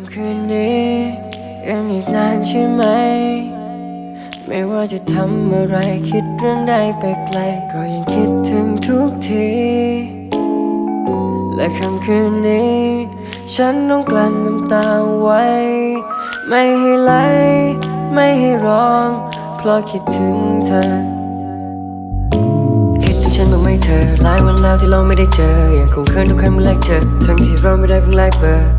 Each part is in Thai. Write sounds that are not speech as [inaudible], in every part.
ำคืนนี้ยังอีกนานใช่ไหม ไม่ว่าจะทำอะไรคิดเรื่องใดไปไกล ก็ยังคิดถึงทุกที และค่ำคืนนี้ ฉันต้องกลั้นน้ำตาไว้ ไม่ให้ไหล ไม่ให้ร้อง เพราะคิดถึงเธอ คิดถึงฉันบ้างไหมเธอ หลายวันแล้วที่เราไม่ได้เจอ ยังคงเคินทุกครั้งเมื่อแรกเจอ ทั้งที่เราไม่ได้เพิ่งแลกเบอร์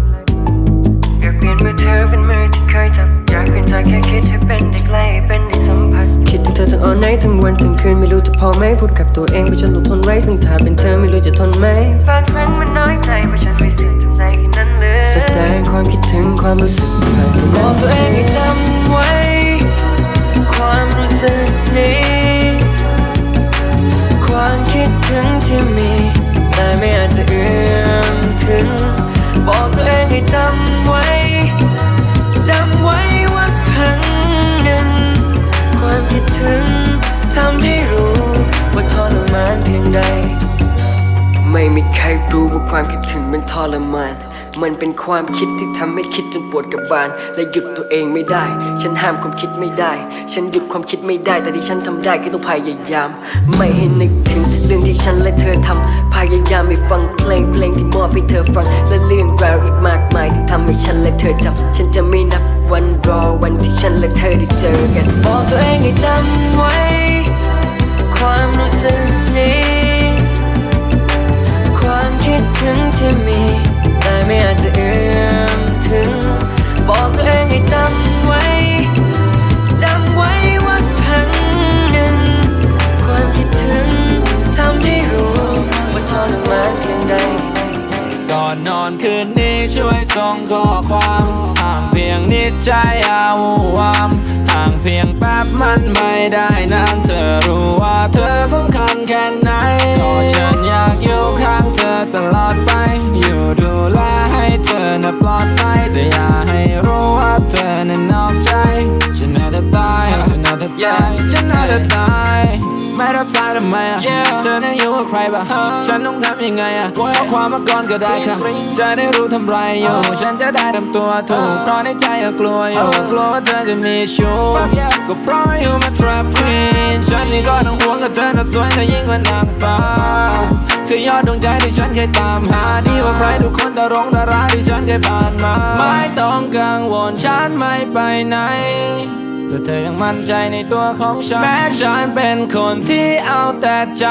อเธอเป็นมือที่เคยจับอยากเปลี่ยนจากแค่คิดให้เป็นได้ใกล้เป็นได้สัมผัส คิดถึงเธอทั้ง all night ทั้งวันทั้งคืนไม่รู้จะพอไหมพูดกับตัวเองว่าฉันต้องทนไว้ซึ่งถ้าเป็นเธอไม่รู้จะทนไหมบางครั้งมันน้อยใจว่าฉันไม่สิ้นทำใจแค่นั้นเลยแสดงความคิดถึงความรู้สึกผ่านบอกตัวเองให้จำไว้ รมาน มันเป็นความคิดที่ทำให้คิดจนปวดกระบาล และหยุดตัวเองไม่ได้ ฉันห้ามความคิดไม่ได้ ฉันหยุดความคิดไม่ได้ แต่ที่ฉันทำได้คือต้องพยายาม ไม่ให้นึกถึงเรื่องที่ฉันและเธอทำพยายามไม่ฟังเพลงเพลงที่มอบให้เธอฟัง และเรื่องราวอีกมากมายที่ทำให้ฉันและเธอจำฉันจะไม่นับวันรอวันที่ฉันและเธอได้เจอกันบอกตัวเองให้จำไว้ อยู่กับใครบ้างฉันต้องทำยังไงอะขอความมาก่อนก็ได้ค่ะจะได้รู้ทำไรอยู่ ฉันจะได้ทำตัวถูก เพราะในใจก็กลัวอยู่ กลัวว่าเธอจะมีชู้ก็เพราะอยู่มา trap queen ฉันนี่ก็ต้องห่วงกับเธอน่ะสวยเธอยิ่งกว่านางฟ้าคือยอดดวงใจที่ฉันเคยตามหาดีกว่าใครทุกคนดารงดาราที่ฉันเคยผ่านมา ไม่ต้องกังวลฉันไม่ไปไหนแต่เธอยังมั่นใจในตัวของฉัน แม้ฉันเป็นคนที่เอาแต่ใจ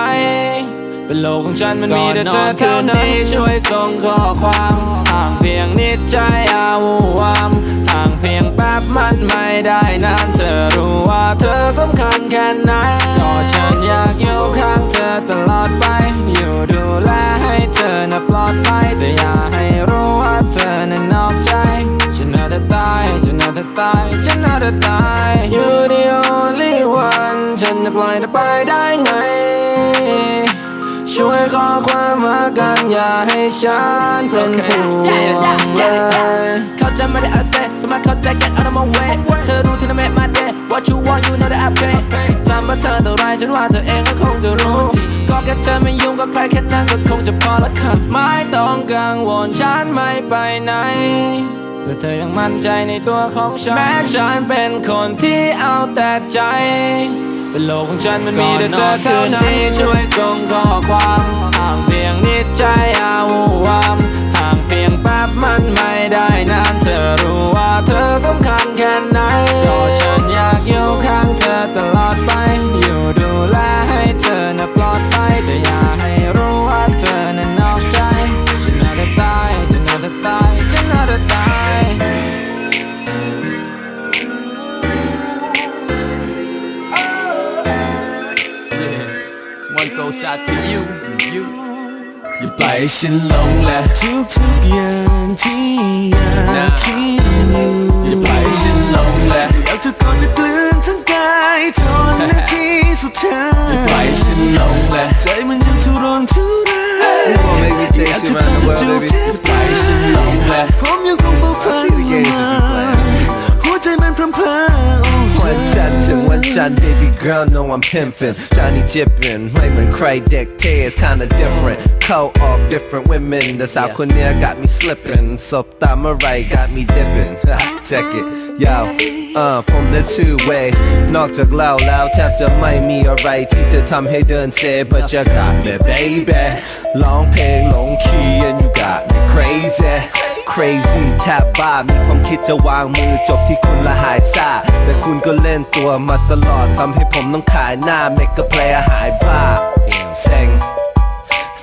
เป็นโลกของฉันมันมีแต่เธอเท่านั้ช่วยส่งข้อความห่างเพียงนิดใจอาวูวามห่างเพียงแป๊บมันไม่ได้นานเธอรู้ว่าเธอสำคัญแค่ไหนก็ฉันอยากอยู่ข้างเธอตลอดไป อยู่ดูแลให้เธอน่ะปลอดภัยแต่อย่าให้รู้ว่าเธอน่ะนอกใจ ฉันน่าจะตาย ฉันน่าจะตาย ฉันน่าจะตาย You're the only one ฉันจะปล่อยเธอไปได้ไง ช่วยขอความมากันอย่าให้ฉันเป็นห่วงเลยเขาจะไม่ได้อาเซ่ทำไมเข้าใจ get out of my way เธอรู้ที่นั่น make my day what you want you know that I pay ทำมาเธอเท่าไรฉันว่าเธอเองก็คงจะรู้ก็แค่เธอไม่ยุ่งกับใครแค่นั้นก็คงจะพอละค่ะไม่ต้องกังวลฉันไม่ไปไหนแต่เธอยังมั่นใจในตัวของฉันแม้ฉันเป็นคนที่เอาแต่ใจ เป็นโลกของฉันมันมีแต่เธอเท่านั้นช่วยส่งข้อความห่างเพียงนิดใจอาวูวามห่างเพียงแป๊บมันไม่ได้นานเธอรู้ว่าเธอสำคัญแค่ไหน ฉันหลงแหละทุกทุกๆอย่างที่อยากคิดอยู่อย่าปล่อยให้ฉันหลงแหละอยากจะกอดจะกลืนทั้งกายจนนาทีสุดท้าอย่าปล่อยยให้ฉันหลงแหละใจมันยังทุรนทุราย Come on, make me อยาก chase จะ you กอ around ด the จะ world, จูบ Shy baby girl, know I'm pimpin'. Johnny Jippin', Raymond Craig, Dick tears, kinda different. Co-op, different women. The South Cornea got me slippin'. So right got me dippin'. [laughs] Check it, yo uh, from the two-way Knock the glow loud, tap the mic, me alright Teacher Tom Hayden said, but you got me, baby Long peg, long key, and you got me crazy crazy แทบบ้ามีความคิดจะวางมือจบที่คุณละหายซาแต่คุณก็เล่นตัวมาตลอดทำให้ผมต้องขายหน้า make a player หายบ้าเซ็ง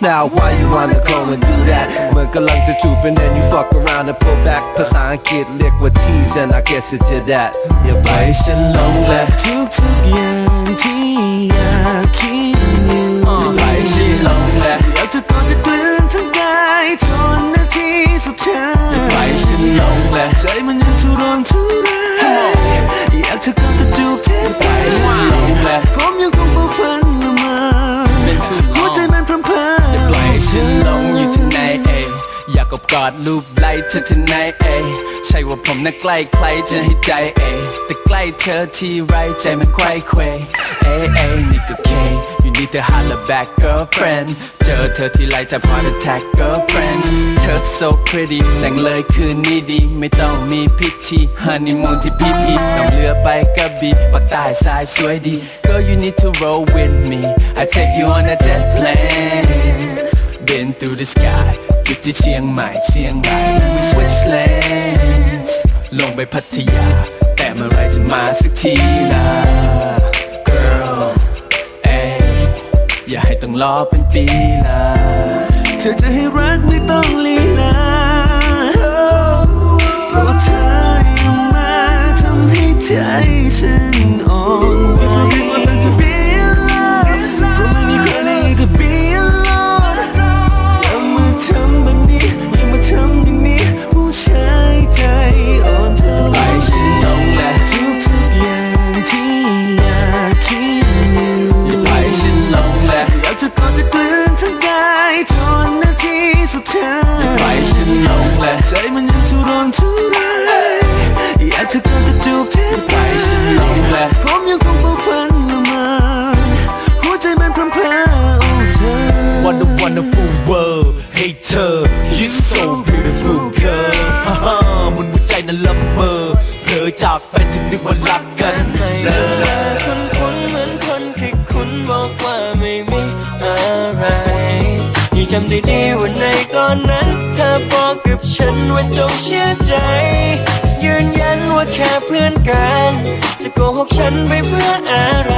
Now why you wanna go and do that เหมือนกำลังจะจูบ and then you fuck around and pull back ภาษาอังกฤษเรียกว่า tease and I guess it's your that อย่าไปล่อยฉันหลงแหละทุกทุกๆอย่างที่อยากคิดอยู่ปล่อยฉันหลงแหละอยากจะกอดจะกลื กอดรูปไล่เธอที่ไหนเอยใช่ว่าผมน่ะใกล้ใครจะให้ใจเอยแต่ใกล้เธอที่ไรใจมันไขว้เควเอยเอยนี่ก็เคอยู่นี่เธอ holla back girlfriend เจอเธอที่ไรจะพอ attack girlfriend เธอ so pretty แต่งเลยคืนนี้ดี ไม่ต้องมีพิธี honeymoon ที่พีพีต้องเรือไปกระบี่ปักใต้สายสวยดี Girl you need to roll with me I take you on a jet plane Been through the sky หยุดที่เชียงใหม่เชียงราย We switch lanes ลงไปพัทยา แต่เมื่อไรจะมาสักทีล่ะ Girl เอ้อย่าให้ต้องรอเป็นปีล่ะ เธอจะให้รักไม่ต้องลีลาโปรดเธอย่ามาทำให้ใจฉันอ่อนไหว อยากจะกอดจะจูบแทบไปฉันลงแหละผมยังคงเฝ้าฝันละเมอหัวใจมันพรำเพอโอ้เธอ What a wonderful world Hey เธอ You so beautiful girl ฮ่าฮ่าบนหัวใจนั้นละเมอเธอจากแฟนจึงนึกว่ารักกันไม่เลเลิยกคนคุ้นเหมือนคนที่คุณบอกว่าไม่มีอะไรยังจำได้ดีว่าในตอนนั้น เธอบอกกับฉันว่าจงเชื่อ กฉันไปเพื่ออะไร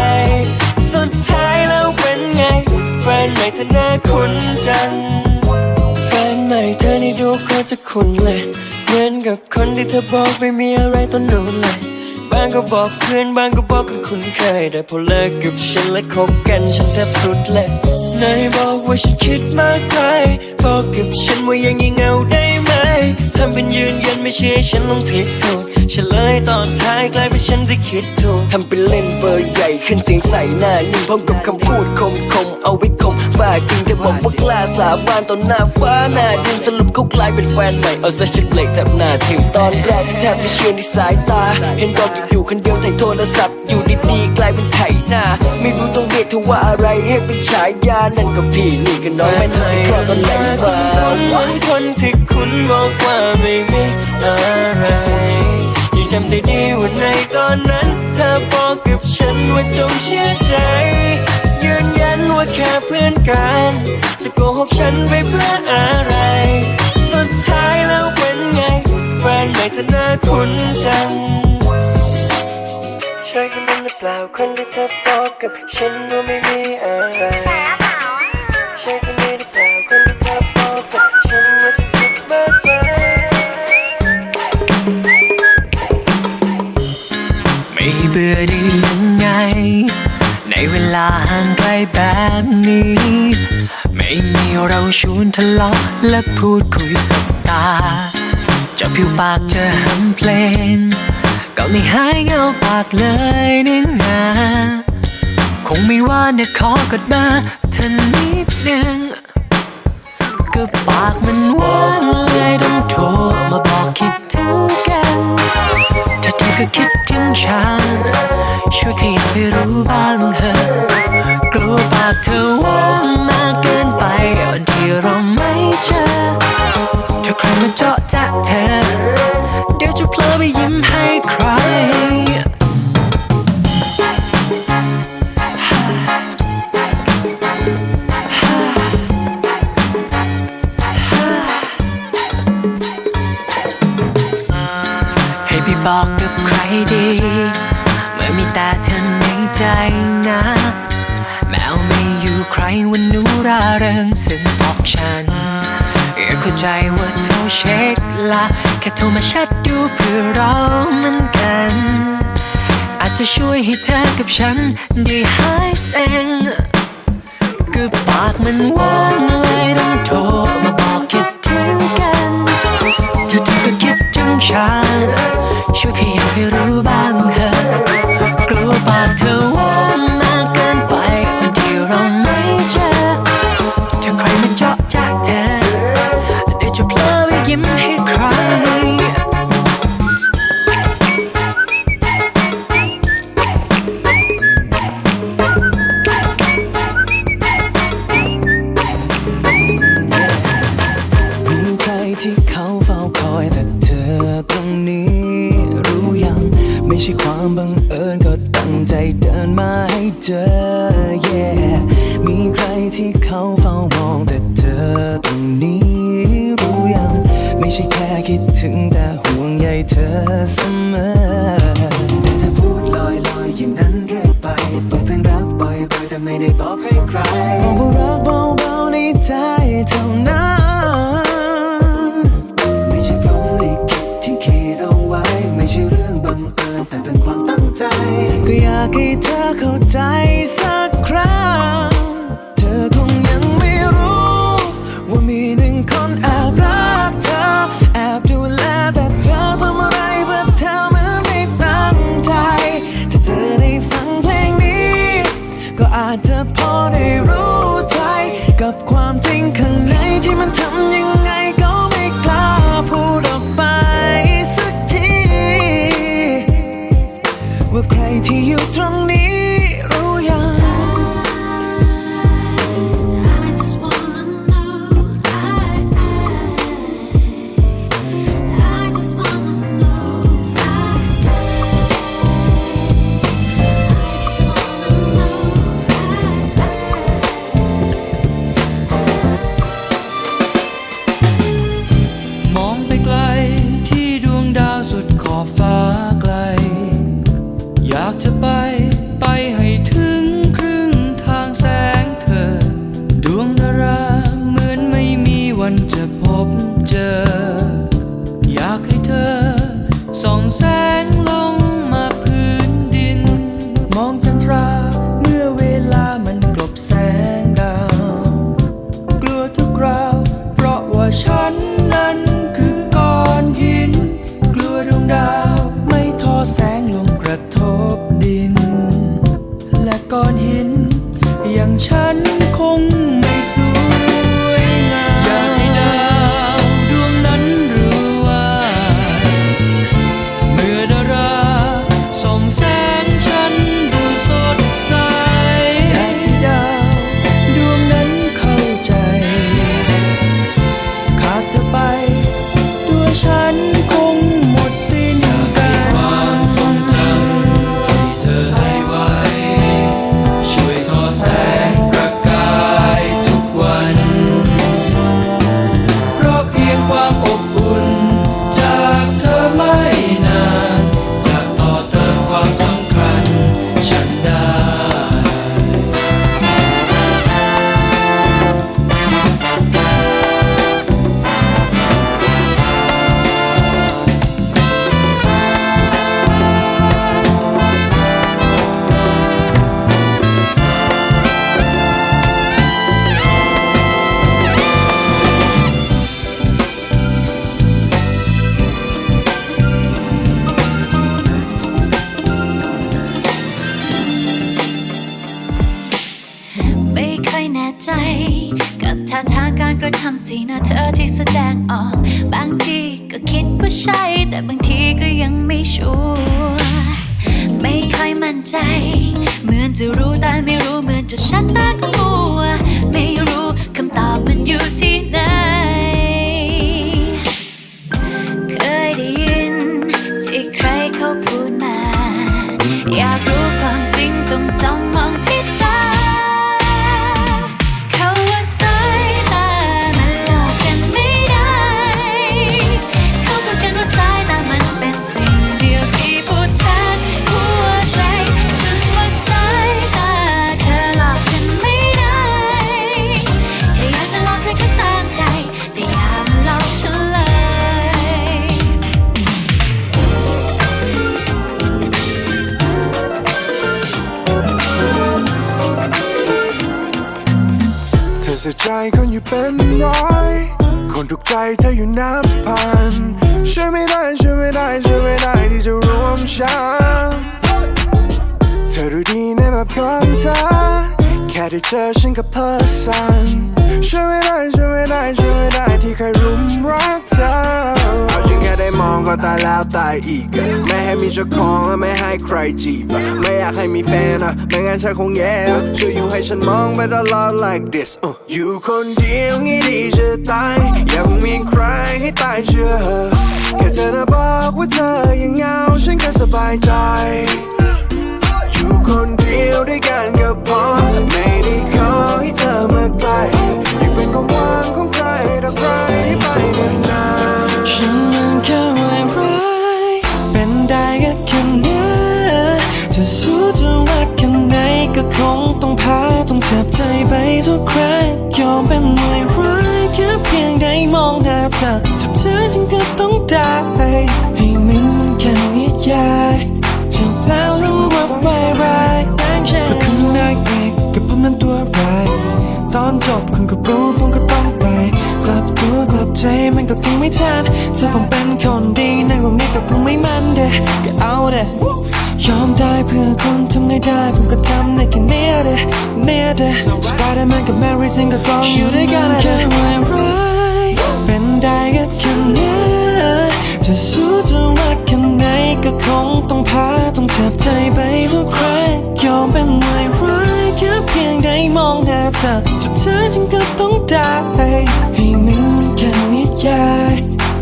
สุดท้ายแล้วเป็นไง แฟนใหม่เธอหน้าคุ้นจัง แฟนใหม่เธอนี่ดูเขาจะคุ้นเลย เหมือนกับคนที่เธอบอกไม่มีอะไรต้นหนูเลย บางก็บอกเพื่อนบางก็บอกคนคุ้นเคย แต่พอเลิกกับฉันและคบกันฉันแทบสุดเลยนายบอกว่าฉันคิดมากไปบอกกับฉันว่ายังยังเงาได้ไหม ทำเป็นยืนยันไม่เชื่อฉันลองพิสูจน์เฉลยตอนท้ายกลายเป็นฉันที่คิดถูกทำเป็นเล่นเบอร์ใหญ่ขึ้นเสียงใส่หน้านิ่งพร้อมกับคำพูดคมคมเอาไว้คมบ้าจริงเธอบอกว่ากล้าสาบานต่อหน้าฟ้าหน้าดินสรุปเขากลายเป็นแฟนใหม่เอาซะฉันเบรกแทบหน้าทิ่มตอนแรกแทบไม่เชื่อในสายตา เห็นบอกอยู่คนเดียวถ่ายโทรศัพท์อยู่ดีๆกลายเป็นไถหน้าไม่รู้ต้องเรียกเธอว่าอะไรให้เป็นฉายานั่นก็พี่นี่ก็น้องไม่ทันเพราะตอนไหนมาเหมือนคนที่คุณบอกว่าไม่มีอะไรยังจำได้ดีว่าในตอนนั้น เธอบอกกับฉันว่าจงเชื่อใจ ยืนยันว่าแค่เพื่อนกันจะโกหกฉันไปเพื่ออะไร สุดท้ายแล้วเป็นไง แฟนใหม่เธอหน้าคุ้นจังใช่คนนั้นหรือเปล่าคนที่เธอบอกกับฉันว่าไม่มีอะไร ชวนทะเลาะและพูดคุยสบตา จะผิวปากจะหำเพลง ก็ไม่หายเงาปากเลยนี่นาคงไม่ว่าเนี่ยขอกดมาเธอนิดนึงก็ปากมันหวานเลยต้องโทรมาบอกคิดถึงกัน ถ้าเธอก็คิดถึงฉัน ช่วยขยับให้รู้บ้างเถอะกลัวปากเธอว่างมากเกินไป เราไม่เจอถ้าใครมาเจาะจากเธอ โทรมาแชทดูเพื่อเราเหมือนกัน อาจจะช่วยให้เธอกับฉันได้หายเซ็งก็ปากมันว่างเลยต้องโทรมาบอกคิดถึงกัน เธอเธอก็คิดถึงฉัน ช่วยขยับให้รู้บ้างเถอะกลัวปากเธอ yeah มีใครที่เขาเฝ้ามองแต่เธอตรงนี้รู้ยัง ไม่ใช่แค่คิดถึงแต่ห่วงใยเธอเสมอแต่เธอพูดลอยลอยอย่างนั้นเรื่อยไปเปิดเพลงรักบ่อยๆแต่ไม่ได้บอกให้ใครบอกว่ารักเบาๆในใจเท่านั้น ไม่ใช่พรหมลิขิตที่คิดเอาไว้ ไม่ใช่เรื่องบังเอิญแต่เป็นความ ใจ ก็อยากให้เธอเข้าใจสักครั้ง เธอคงยังไม่รู้ ว่ามีหนึ่งคนแอบรักเธอ แอบดูแลแต่เธอทำอะไรเพื่อเธอเหมือนไม่ตั้งใจ ถ้าเธอได้ฟังเพลงนี้ ก็อาจจะพอได้รู้ใจ กับความจริงข้างในที่มันทำยังไง อยู่ตรง แน่ใจ กับท่าทางการกระทำสีหน้าเธอที่แสดงออก บางทีก็คิดว่าใช่ แต่บางทีก็ยังไม่ชัวร์ไม่ค่อยมั่นใจ เหมือนจะรู้แต่ไม่รู้เหมือนจะชัดตาก็มัวไม่รู้คำตอบมันอยู่ที่ไหน อเสียใจคนอยู่เป็นร้อย คนทุกใจเธออยู่นับพันช่วยไม่ได้ช่วยไม่ได้ช่วยไม่ได้ที่จะรวมฉันเธอรู้ดีในแบบของเธอแค่ได้เจอฉันก็เพลิดสัน ช่วยไม่ได้ช่วยไม่ได้ช่วยไม่ได้ที่ใครรุมรักเธอเอาฉันแค่ได้มองก็ตายแล้วตายอีกอะไม่ให้มีเจ้าของและไม่ให้ใครจีบอะไม่อยากให้มีแฟนอะไม่งั้นฉันคงแย่อะช่วยอยู่ให้ฉันมองไปตลอด like this อยู่คนเดียวงี้ดีจะตายยังมีใครให้ตายเชื่อแค่เธอนะบอกว่าเธอยังเหงาฉันก็สบายใจ อยู่คนเดียวด้วยกันก็พอ จ็บใจไปทุกครั้งยอมเป็นวายร้ายแค่เพียงได้มองหน้าเธอสุดท้ายฉันก็ต้องได้ให้มันมันแค่นิยายจบแล้วต้องรักวายร้ายแต่ฉันก็คือนางเอกกับผมนั้นตัวร้ายตอนจบคุณก็รู้ผมก็ต้องไปกลับตัวกลับใจมันก็คงไม่ทันถ้าผมเป็นคนดีในวันนี้ก็คงไม่มันเด้ก็เอาเด้ ยอมได้เพื่อคนทำไงได้ผมก็ทำได้แค่เนี้ยเด้เนี้ยเด้สไปเดอร์แมนกับแมรี่จิงก็ต้องอยู่ด้วยกันแค่วาร้ายเป็นได้ก็แค่เนี้ยจะสู้จะรักแค่ไหนก็คงต้องพาต้องเจ็บใจไปทุกครั้งยอมเป็นวาร้ายแค่เพียงได้มองหน้าเธอสุดท้ายฉันก็ต้องได้ให้มันแค่นิยาย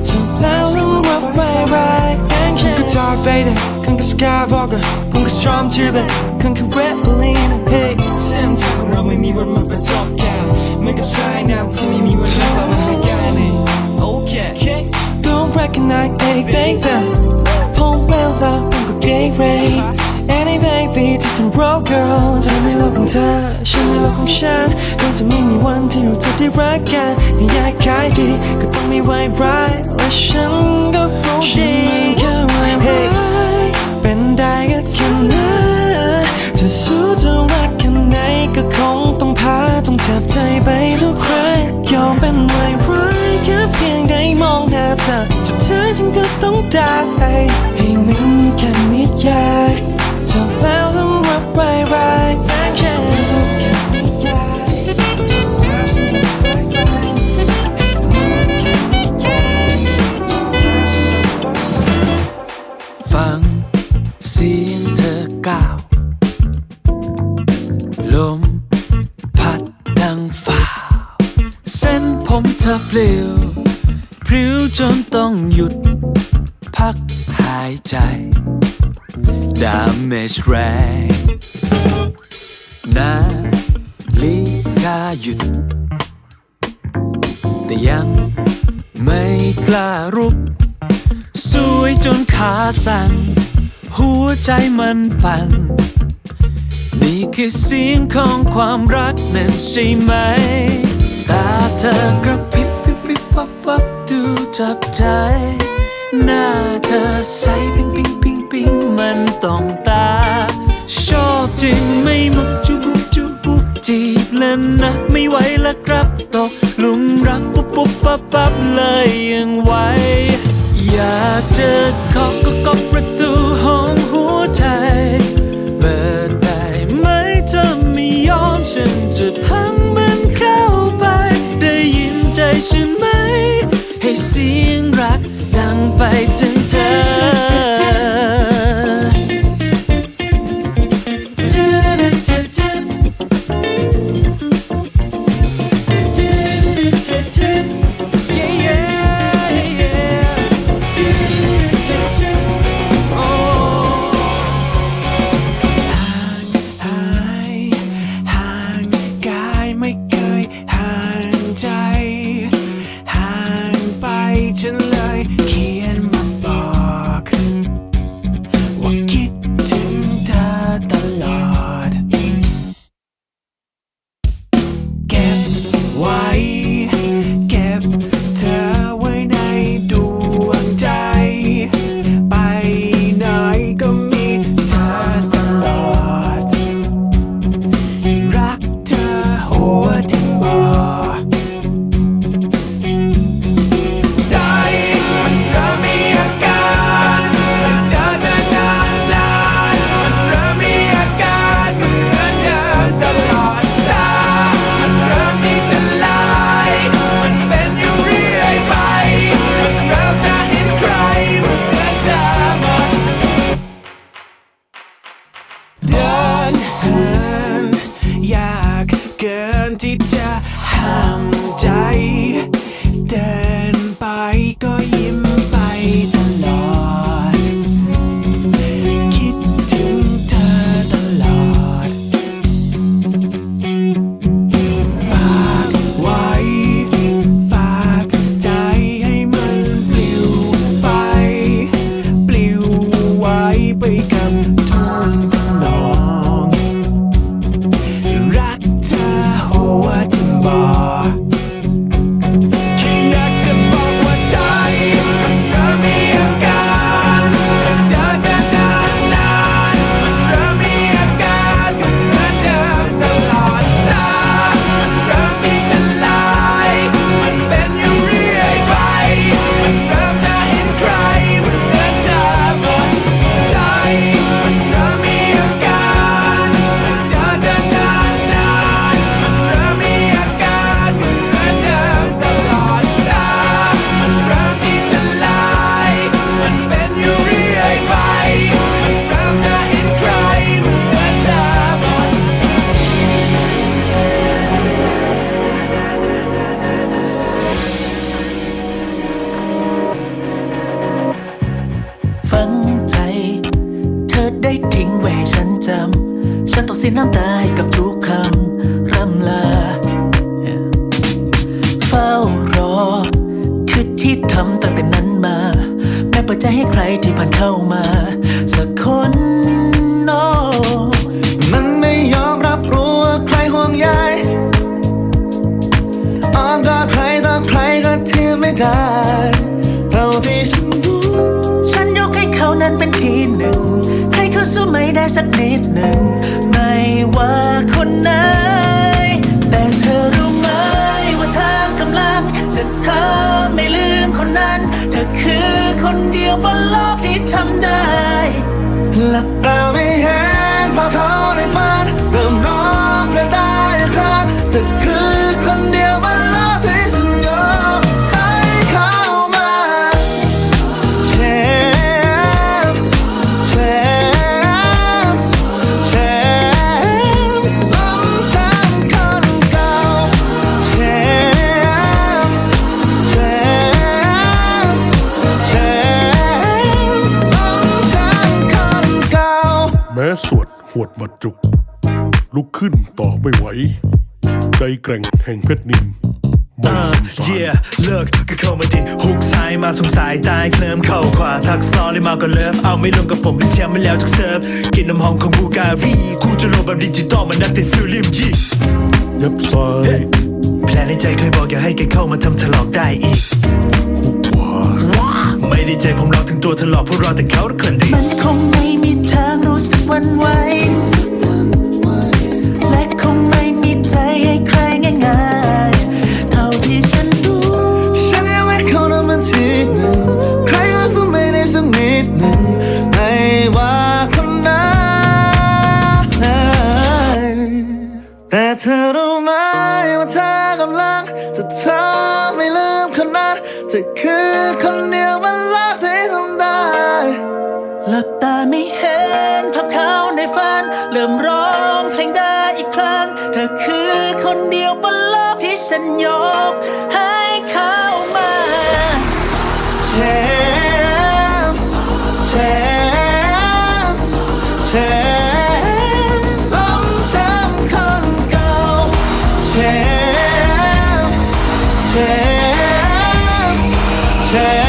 จบแล้วต้องรักวายร้าย แต่ฉันก็ Dark Vader คุณก็ Skywalker ผมก็ Stormtrooper คุณคือ Red Balloon Hey เส้นทางของเราไม่มีวันมาเป็นจบกันเหมือนกับสายน้ำที่ไม่มีวันแล้วมาให้กันนี่ Okay Don't recognize hey baby ผมแล้วแล้วผมก็ gay ray Any baby different role girl เธอไม่โลกของเธอฉันไม่โลกของฉันคงจะไม่มีวันที่ เป็นได้ก็แค่นั้นจะสู้จะรักแค่ไหนก็คงต้องพาต้องจ็บใจไปทุกครั้งยอมเป็นไว้ร้ายแค่เพียงได้มองหน้าเธอสุดท้ายฉันก็ต้องได้ให้มันแค่นิดยายจบแล้วสำหรับไว้ร้ายแค่ ผมเธอเปลี่ยวพริ้วจนต้องหยุด พักหายใจ ดามเมจแรงนาฬิกาหยุด แต่ยังไม่กล้ารุกสวยจนขาสั่น หัวใจมันปั่น นี่คือเสียงของความรักนั่นใช่ไหม ตาเธอกระพริบพริบพริบวับวับดูจับใจ หน้าเธอใสปิ๊งปิ๊งปิ๊งปิ๊งมันต้องตา ชอบจริงไม่มุกจุบุบจุบุบจีบแล้วนะ ไม่ไหวแล้วครับตกลุมรักปุ๊บปุ๊บปั๊บปั๊บเลยยังไหวอยากจะเคาะก็เคาะประ ใช่ไหม ให้เสียงรักดังไปถึงเธอ คือที่ทำตั้งแต่นั้นมา แม้เปิดใจให้ใครที่ผ่านเข้ามา สักคนโนมันไม่ยอมรับรู้ว่าใครห่วงใยอ้อมกอดใครต่อใครก็เทียมไม่ได้เท่าที่ฉันรู้ฉันยกให้เขานั้นเป็นที่หนึ่ง ให้เขาสู้ไม่ได้สักนิดหนึ่ง ไม่ว่าคนไหนแต่เธอรู้ไหมว่าเธอกำลังจะเธอไม่ลืม ธอคือคนเดียวบนโลกที่ทำได้หลับตาไม่เห็นภาพเขาในฝัน วดหวดมาจุก ลุกขึ้นต่อไม่ไหว ใจแกร่งแห่งเพชรนินไม่สงสาร yeah เลิกก็เข้ามาดิฮุกซ้ายมาส่งสายใต้เคลิ้มเข้าขวาทักสตอรี่มาก็เลิฟเอาไม่ลงกับผมเป็นแชมป์มาแล้วทุกเซิร์ฟกินน้ำหอมของบูการีกูจะลงแบบดิจิตอลมันนักแต่ซิลลิมจียับซ้ายแพลนในใจเคยบอกอย่าให้แกเข้ามาทำถลอกได้อีกขวาไม่ได้ใจผมรอถึงตัวถลอกเพราะรอแต่เขาทุกคนดีมันคงไม่มีทาง รู้สึกหวันไหว Say, say.